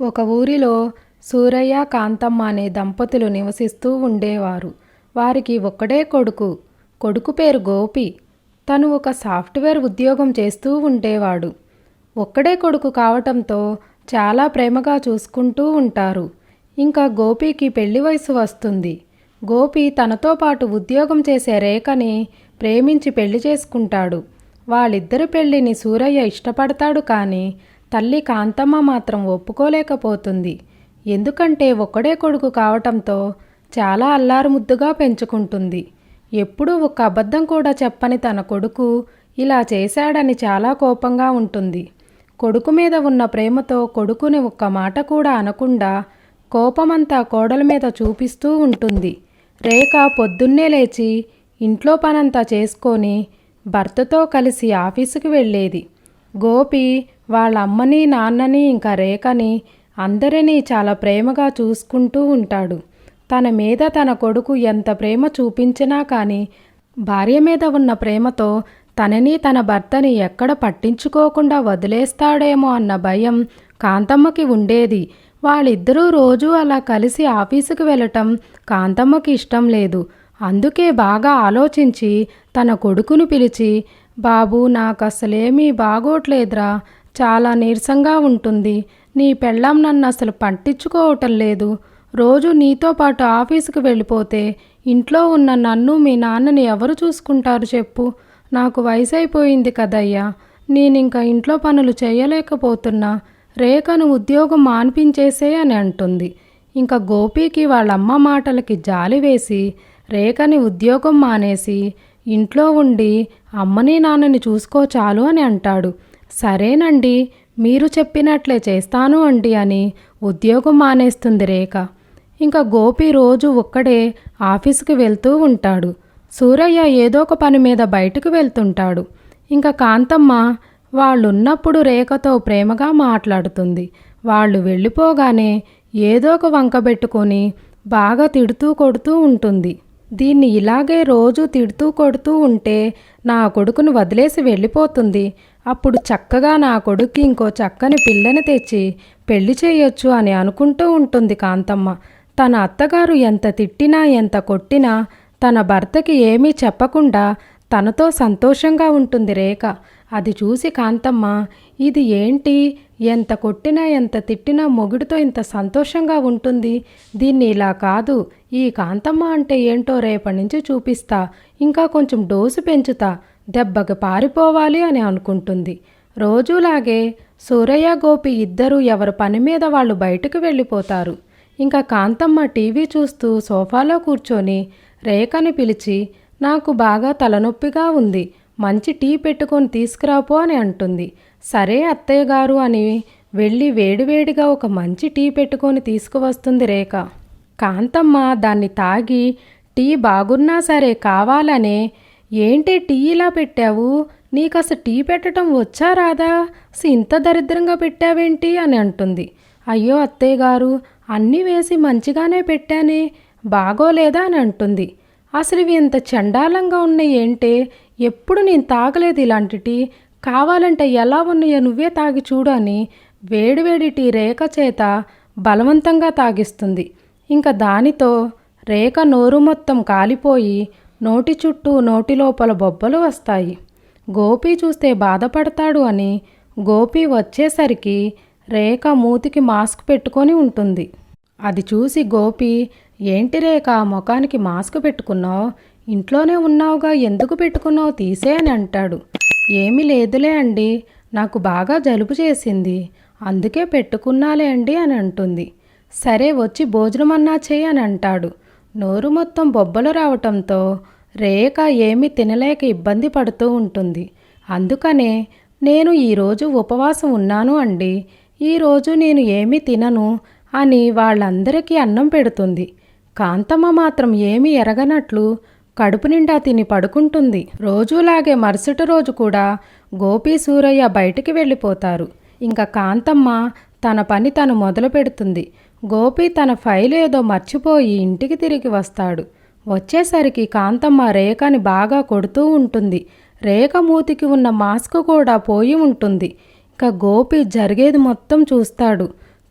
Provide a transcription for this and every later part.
ఒక ఊరిలో సూరయ్య కాంతమ్మ అనే దంపతులు నివసిస్తూ ఉండేవారు. వారికి ఒక్కడే కొడుకు. కొడుకు పేరు గోపి. తను ఒక సాఫ్ట్వేర్ ఉద్యోగం చేస్తూ ఉండేవాడు. ఒక్కడే కొడుకు కావటంతో చాలా ప్రేమగా చూసుకుంటూ ఉంటారు. ఇంకా గోపికి పెళ్ళి వయసు వస్తుంది. గోపి తనతో పాటు ఉద్యోగం చేసే రేఖని ప్రేమించి పెళ్ళి చేసుకుంటాడు. వాళ్ళిద్దరి పెళ్ళిని సూరయ్య ఇష్టపడతాడు కానీ తల్లి కాంతమ్మ మాత్రం ఒప్పుకోలేకపోతుంది. ఎందుకంటే ఒక్కడే కొడుకు కావటంతో చాలా అల్లారు ముద్దుగా పెంచుకుంటుంది. ఎప్పుడూ ఒక అబద్ధం కూడా చెప్పని తన కొడుకు ఇలా చేశాడని చాలా కోపంగా ఉంటుంది. కొడుకు మీద ఉన్న ప్రేమతో కొడుకుని ఒక్క మాట కూడా అనకుండా కోపమంతా కోడల మీద చూపిస్తూ ఉంటుంది. రేఖ పొద్దున్నే లేచి ఇంట్లో పనంతా చేసుకొని భర్తతో కలిసి ఆఫీసుకి వెళ్ళేది. గోపి వాళ్ళ అమ్మని నాన్నని ఇంకా రేఖని అందరినీ చాలా ప్రేమగా చూసుకుంటూ ఉంటాడు. తన మీద తన కొడుకు ఎంత ప్రేమ చూపించినా కానీ భార్య మీద ఉన్న ప్రేమతో తనని తన భర్తని ఎక్కడ పట్టించుకోకుండా వదిలేస్తాడేమో అన్న భయం కాంతమ్మకి ఉండేది. వాళ్ళిద్దరూ రోజూ అలా కలిసి ఆఫీసుకు వెళ్ళటం కాంతమ్మకి ఇష్టం లేదు. అందుకే బాగా ఆలోచించి తన కొడుకును పిలిచి బాబు నాకు అసలేమీ బాగోట్లేదురా. చాలా నీరసంగా ఉంటుంది. నీ పెళ్ళాం నన్ను అసలు పట్టించుకోవటం లేదు. రోజు నీతో పాటు ఆఫీసుకు వెళ్ళిపోతే ఇంట్లో ఉన్న నన్ను మీ నాన్నని ఎవరు చూసుకుంటారు చెప్పు. నాకు వయసు అయిపోయింది కదయ్యా. నేనింక ఇంట్లో పనులు చేయలేకపోతున్నా. రేఖను ఉద్యోగం మాన్పించేసే అని అంటుంది. ఇంకా గోపికి వాళ్ళమ్మ మాటలకి జాలి వేసి రేఖని ఉద్యోగం మానేసి ఇంట్లో ఉండి అమ్మని నాన్నని చూసుకో చాలు అని అంటాడు. సరేనండి మీరు చెప్పినట్లే చేస్తాను అండి అని ఉద్యోగం మానేస్తుంది రేఖ. ఇంకా గోపి రోజు ఒక్కడే ఆఫీసుకి వెళ్తూ ఉంటాడు. సూరయ్య ఏదో ఒక పని మీద బయటకు వెళ్తుంటాడు. ఇంకా కాంతమ్మ వాళ్ళున్నప్పుడు రేఖతో ప్రేమగా మాట్లాడుతుంది. వాళ్ళు వెళ్ళిపోగానే ఏదో ఒక వంక పెట్టుకొని బాగా తిడుతూ కొడుతూ ఉంటుంది. దీన్ని ఇలాగే రోజు తిడుతూ కొడుతూ ఉంటే నా కొడుకును వదిలేసి వెళ్ళిపోతుంది. అప్పుడు చక్కగా నా కొడుక్కి ఇంకో చక్కని పిల్లని తెచ్చి పెళ్ళి చేయొచ్చు అని అనుకుంటూ ఉంటుంది కాంతమ్మ. తన అత్తగారు ఎంత తిట్టినా ఎంత కొట్టినా తన భర్తకి ఏమీ చెప్పకుండా తనతో సంతోషంగా ఉంటుంది రేఖ. అది చూసి కాంతమ్మ ఇది ఏంటి? ఎంత కొట్టినా ఎంత తిట్టినా మొగుడితో ఇంత సంతోషంగా ఉంటుంది. దీన్ని ఇలా కాదు. ఈ కాంతమ్మ అంటే ఏంటో రేపటి నుంచి చూపిస్తా. ఇంకా కొంచెం డోసు పెంచుతా. దెబ్బకి పారిపోవాలి అని అనుకుంటుంది. రోజులాగే సూరయ్య గోపి ఇద్దరూ ఎవరి పని మీద వాళ్ళు బయటకు వెళ్ళిపోతారు. ఇంకా కాంతమ్మ టీవీ చూస్తూ సోఫాలో కూర్చొని రేఖని పిలిచి నాకు బాగా తలనొప్పిగా ఉంది. మంచి టీ పెట్టుకొని తీసుకురాపో అని అంటుంది. సరే అత్తయ్య గారు అని వెళ్ళి వేడివేడిగా ఒక మంచి టీ పెట్టుకొని తీసుకువస్తుంది రేఖ. కాంతమ్మ దాన్ని తాగి టీ బాగున్నా సరే కావాలనే. ఏంటి టీ ఇలా పెట్టావు? నీకు అసలు టీ పెట్టడం వచ్చా రాదా? ఇంత దరిద్రంగా పెట్టావేంటి? అని అంటుంది. అయ్యో అత్తయ్య గారు అన్నీ వేసి మంచిగానే పెట్టానే. బాగోలేదా? అని అంటుంది. అసలు ఇవి ఇంత చండాలంగా ఉన్నాయి ఏంటే? ఎప్పుడు నేను తాగలేదు ఇలాంటి టీ. కావాలంటే ఎలా ఉన్నాయో నువ్వే తాగి చూడు అని వేడివేడి టీ రేఖ చేత బలవంతంగా తాగిస్తుంది. ఇంకా దానితో రేఖ నోరు మొత్తం కాలిపోయి నోటి చుట్టూ నోటి లోపల బొబ్బలు వస్తాయి. గోపి చూస్తే బాధపడతాడు అని గోపి వచ్చేసరికి రేఖ మూతికి మాస్క్ పెట్టుకొని ఉంటుంది. అది చూసి గోపి ఏంటి రేఖ ముఖానికి మాస్క్ పెట్టుకున్నావు? ఇంట్లోనే ఉన్నావుగా ఎందుకు పెట్టుకున్నావు? తీసే అని అంటాడు. ఏమీ లేదులే అండి. నాకు బాగా జలుబు చేసింది. అందుకే పెట్టుకున్నాలే అండి అని అంటుంది. సరే వచ్చి భోజనమన్నా చేయి అని అంటాడు. నోరు మొత్తం బొబ్బలు రావటంతో రేఖ ఏమీ తినలేక ఇబ్బంది పడుతూ ఉంటుంది. అందుకనే నేను ఈరోజు ఉపవాసం ఉన్నాను అండి. ఈరోజు నేను ఏమీ తినను అని వాళ్ళందరికీ అన్నం పెడుతుంది. కాంతమ్మ మాత్రం ఏమీ ఎరగనట్లు కడుపు నిండా తిని పడుకుంటుంది. రోజులాగే మరుసటి రోజు కూడా గోపి సూరయ్య బయటికి వెళ్ళిపోతారు. ఇంకా కాంతమ్మ తన పని తను మొదలు పెడుతుంది. గోపి తన ఫైల్ ఏదో మర్చిపోయి ఇంటికి తిరిగి వస్తాడు. వచ్చేసరికి కాంతమ్మ రేఖని బాగా కొడుతూ ఉంటుంది. రేఖ మూతికి ఉన్న మాస్క్ కూడా పోయి ఉంటుంది. ఇంకా గోపి జరిగేది మొత్తం చూస్తాడు.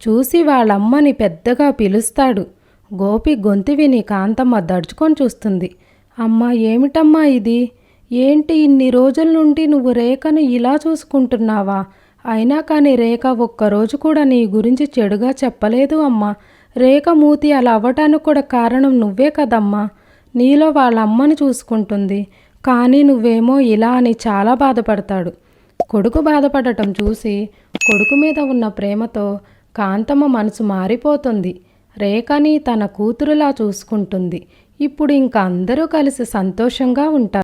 చూసి వాళ్ళమ్మని పెద్దగా పిలుస్తాడు. గోపి గొంతు విని కాంతమ్మ దడుచుకొని చూస్తుంది. అమ్మా ఏమిటమ్మా ఇది? ఏంటి ఇన్ని రోజుల నుండి నువ్వు రేఖను ఇలా చూసుకుంటున్నావా? అయినా కానీ రేఖ ఒక్కరోజు కూడా నీ గురించి చెడుగా చెప్పలేదు అమ్మా. రేఖ మూతి అలా అవ్వటానికి కూడా కారణం నువ్వే కదమ్మా. నీలో వాళ్ళ అమ్మని చూసుకుంటుంది. కానీ నువ్వేమో ఇలా అని చాలా బాధపడతాడు. కొడుకు బాధపడటం చూసి కొడుకు మీద ఉన్న ప్రేమతో కాంతమ్మ మనసు మారిపోతుంది. రేఖని తన కూతురులా చూసుకుంటుంది. ఇప్పుడు ఇంక అందరూ కలిసి సంతోషంగా ఉంటారు.